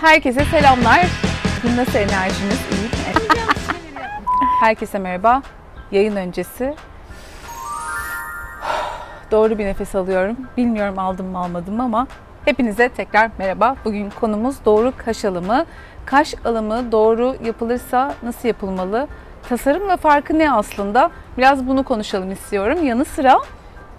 Herkese selamlar. Bugün nasıl enerjiniz? İyi? Herkese merhaba. Yayın öncesi. Doğru bir nefes alıyorum. Bilmiyorum aldım mı almadım ama hepinize tekrar merhaba. Bugün konumuz doğru kaş alımı. Kaş alımı doğru yapılırsa nasıl yapılmalı? Tasarımla farkı ne aslında? Biraz bunu konuşalım istiyorum. Yanı sıra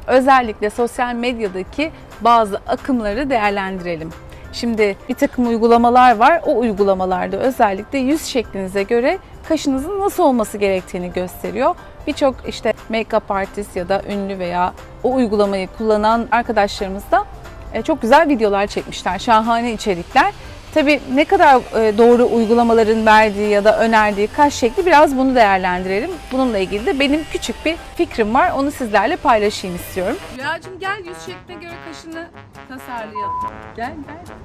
özellikle sosyal medyadaki bazı akımları değerlendirelim. Şimdi bir takım uygulamalar var. O uygulamalarda özellikle yüz şeklinize göre kaşınızın nasıl olması gerektiğini gösteriyor. Birçok işte make-up artist ya da ünlü veya o uygulamayı kullanan arkadaşlarımız da e, çok güzel videolar çekmişler. Şahane içerikler. Tabii ne kadar e, doğru uygulamaların verdiği ya da önerdiği kaş şekli biraz bunu değerlendirelim. Bununla ilgili de benim küçük bir fikrim var. Onu sizlerle paylaşayım istiyorum. Rüyacığım gel yüz şekline göre kaşını tasarlayalım. Gel gel.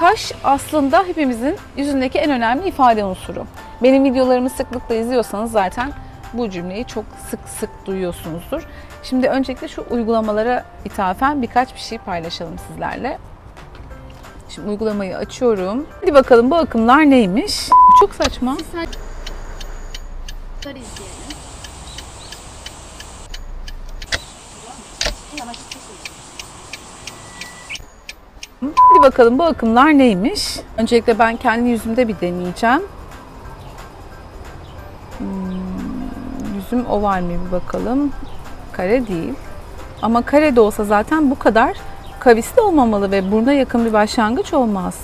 Kaş aslında hepimizin yüzündeki en önemli ifade unsuru. Benim videolarımı sıklıkla izliyorsanız zaten bu cümleyi çok sık sık duyuyorsunuzdur. Şimdi öncelikle şu uygulamalara ithafen birkaç bir şey paylaşalım sizlerle. Şimdi uygulamayı açıyorum. Hadi bakalım bu akımlar neymiş? Çok saçma. Hadi bakalım bu akımlar neymiş? Öncelikle ben kendi yüzümde bir deneyeceğim. Hmm, yüzüm oval mi bir bakalım. Kare değil. Ama kare de olsa zaten bu kadar kavisli olmamalı ve buruna yakın bir başlangıç olmaz.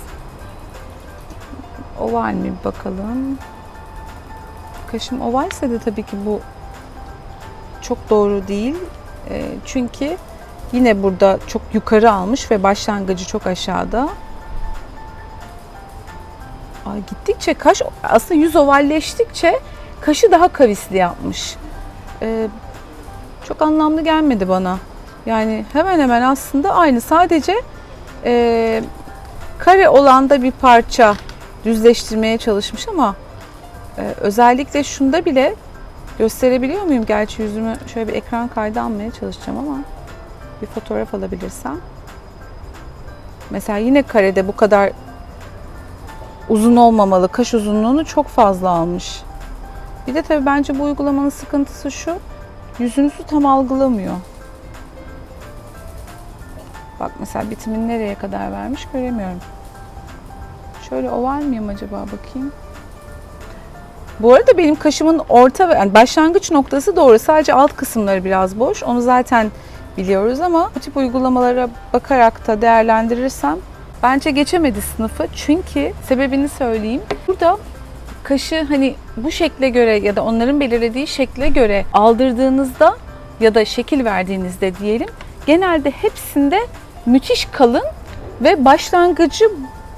Oval mi bakalım. Kaşım ovalse de tabii ki bu çok doğru değil. Ee, çünkü Yine burada çok yukarı almış ve başlangıcı çok aşağıda. Ay gittikçe kaş aslında yüz ovalleştikçe kaşı daha kavisli yapmış. Ee, çok anlamlı gelmedi bana. Yani hemen hemen aslında aynı. Sadece e, kare olanda bir parça düzleştirmeye çalışmış ama e, özellikle şunda bile gösterebiliyor muyum? Gerçi yüzümü şöyle bir ekran kaydı almaya çalışacağım ama bir fotoğraf alabilirsem. Mesela yine karede bu kadar uzun olmamalı. Kaş uzunluğunu çok fazla almış. Bir de tabii bence bu uygulamanın sıkıntısı şu. Yüzünüzü tam algılamıyor. Bak mesela bitimini nereye kadar vermiş göremiyorum. Şöyle oval miyim acaba bakayım. Bu arada benim kaşımın orta ve yani başlangıç noktası doğru. Sadece alt kısımları biraz boş. Onu zaten biliyoruz ama bu tip uygulamalara bakarak da değerlendirirsem bence geçemedi sınıfı. Çünkü sebebini söyleyeyim. Burada kaşı hani bu şekle göre ya da onların belirlediği şekle göre aldırdığınızda ya da şekil verdiğinizde diyelim genelde hepsinde müthiş kalın ve başlangıcı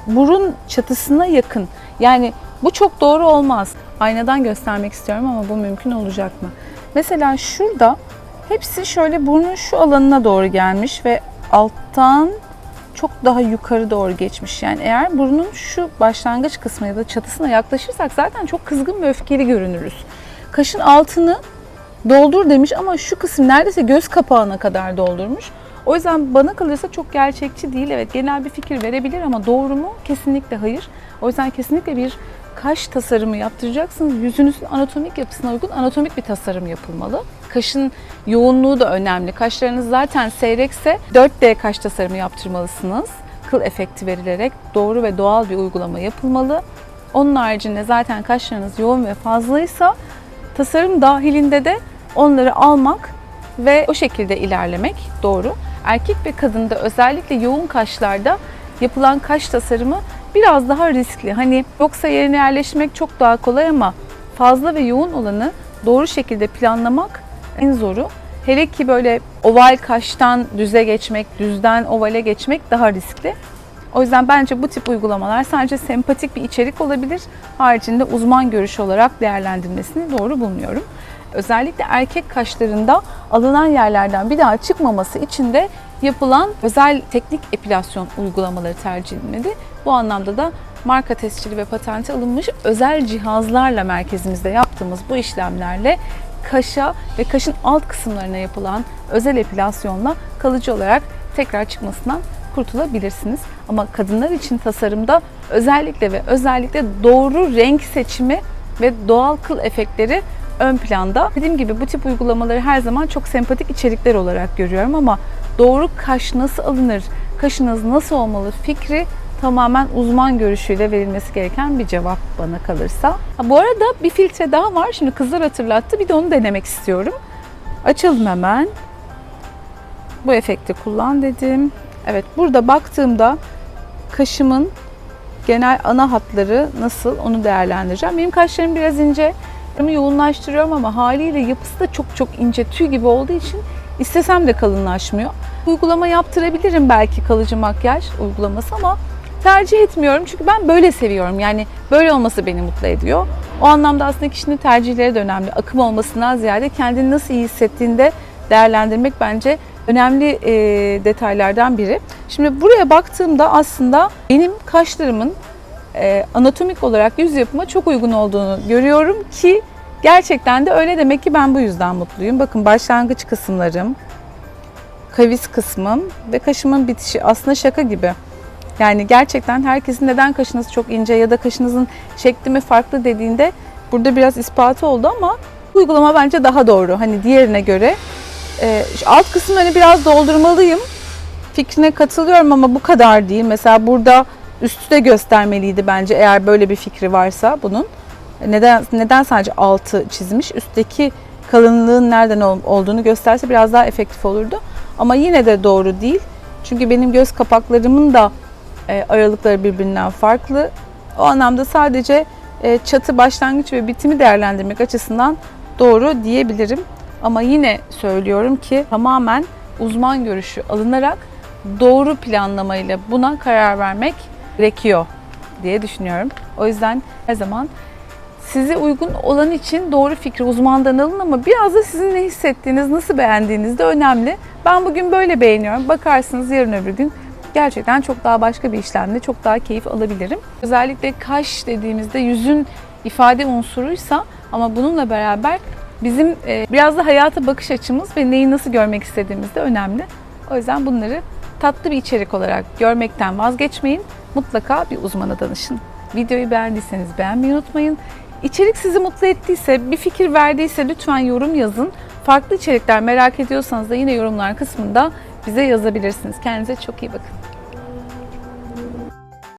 burun çatısına yakın. Yani bu çok doğru olmaz. Aynadan göstermek istiyorum ama bu mümkün olacak mı? Mesela şurada hepsi şöyle burnun şu alanına doğru gelmiş ve alttan çok daha yukarı doğru geçmiş. Yani eğer burnun şu başlangıç kısmı ya da çatısına yaklaşırsak zaten çok kızgın ve öfkeli görünürüz. Kaşın altını doldur demiş ama şu kısım neredeyse göz kapağına kadar doldurmuş. O yüzden bana kalırsa çok gerçekçi değil. Evet genel bir fikir verebilir ama doğru mu? Kesinlikle hayır. O yüzden kesinlikle bir kaş tasarımı yaptıracaksınız. Yüzünüzün anatomik yapısına uygun anatomik bir tasarım yapılmalı. Kaşın yoğunluğu da önemli. Kaşlarınız zaten seyrekse 4D kaş tasarımı yaptırmalısınız. Kıl efekti verilerek doğru ve doğal bir uygulama yapılmalı. Onun haricinde zaten kaşlarınız yoğun ve fazlaysa tasarım dahilinde de onları almak ve o şekilde ilerlemek doğru. Erkek ve kadında özellikle yoğun kaşlarda yapılan kaş tasarımı biraz daha riskli. Hani yoksa yerine yerleştirmek çok daha kolay ama fazla ve yoğun olanı doğru şekilde planlamak en zoru. Hele ki böyle oval kaştan düze geçmek, düzden ovale geçmek daha riskli. O yüzden bence bu tip uygulamalar sadece sempatik bir içerik olabilir. Haricinde uzman görüşü olarak değerlendirmesini doğru bulmuyorum. Özellikle erkek kaşlarında alınan yerlerden bir daha çıkmaması için de yapılan özel teknik epilasyon uygulamaları tercih edilmedi. Bu anlamda da marka tescili ve patenti alınmış özel cihazlarla merkezimizde yaptığımız bu işlemlerle kaşa ve kaşın alt kısımlarına yapılan özel epilasyonla kalıcı olarak tekrar çıkmasından kurtulabilirsiniz. Ama kadınlar için tasarımda özellikle ve özellikle doğru renk seçimi ve doğal kıl efektleri ön planda. Dediğim gibi bu tip uygulamaları her zaman çok sempatik içerikler olarak görüyorum ama doğru kaş nasıl alınır, kaşınız nasıl olmalı fikri tamamen uzman görüşüyle verilmesi gereken bir cevap bana kalırsa. Ha, bu arada bir filtre daha var. Şimdi kızlar hatırlattı. Bir de onu denemek istiyorum. Açalım hemen. Bu efekti kullan dedim. Evet burada baktığımda kaşımın genel ana hatları nasıl onu değerlendireceğim. Benim kaşlarım biraz ince. Yoğunlaştırıyorum ama haliyle yapısı da çok çok ince tüy gibi olduğu için istesem de kalınlaşmıyor. Uygulama yaptırabilirim belki kalıcı makyaj uygulaması ama tercih etmiyorum çünkü ben böyle seviyorum. Yani böyle olması beni mutlu ediyor. O anlamda aslında kişinin tercihleri de önemli. Akım olmasından ziyade kendini nasıl iyi hissettiğinde değerlendirmek bence önemli e, detaylardan biri. Şimdi buraya baktığımda aslında benim kaşlarımın e, anatomik olarak yüz yapıma çok uygun olduğunu görüyorum ki gerçekten de öyle demek ki ben bu yüzden mutluyum. Bakın başlangıç kısımlarım, kavis kısmım ve kaşımın bitişi aslında şaka gibi. Yani gerçekten herkesin neden kaşınız çok ince ya da kaşınızın şekli mi farklı dediğinde burada biraz ispatı oldu ama uygulama bence daha doğru. Hani diğerine göre e, alt kısımlarını biraz doldurmalıyım. Fikrine katılıyorum ama bu kadar değil. Mesela burada üstü de göstermeliydi bence eğer böyle bir fikri varsa bunun. Neden neden sadece altı çizmiş? Üstteki kalınlığın nereden ol- olduğunu gösterse biraz daha efektif olurdu. Ama yine de doğru değil. Çünkü benim göz kapaklarımın da e, aralıkları birbirinden farklı. O anlamda sadece e, çatı, başlangıç ve bitimi değerlendirmek açısından doğru diyebilirim. Ama yine söylüyorum ki tamamen uzman görüşü alınarak doğru planlamayla buna karar vermek gerekiyor diye düşünüyorum. O yüzden her zaman size uygun olan için doğru fikri uzmandan alın ama biraz da sizin ne hissettiğiniz, nasıl beğendiğiniz de önemli. Ben bugün böyle beğeniyorum. Bakarsınız yarın öbür gün gerçekten çok daha başka bir işlemde çok daha keyif alabilirim. Özellikle kaş dediğimizde yüzün ifade unsuruysa ama bununla beraber bizim e, biraz da hayata bakış açımız ve neyi nasıl görmek istediğimiz de önemli. O yüzden bunları tatlı bir içerik olarak görmekten vazgeçmeyin. Mutlaka bir uzmana danışın. Videoyu beğendiyseniz beğenmeyi unutmayın. İçerik sizi mutlu ettiyse, bir fikir verdiyse lütfen yorum yazın. Farklı içerikler merak ediyorsanız da yine yorumlar kısmında bize yazabilirsiniz. Kendinize çok iyi bakın.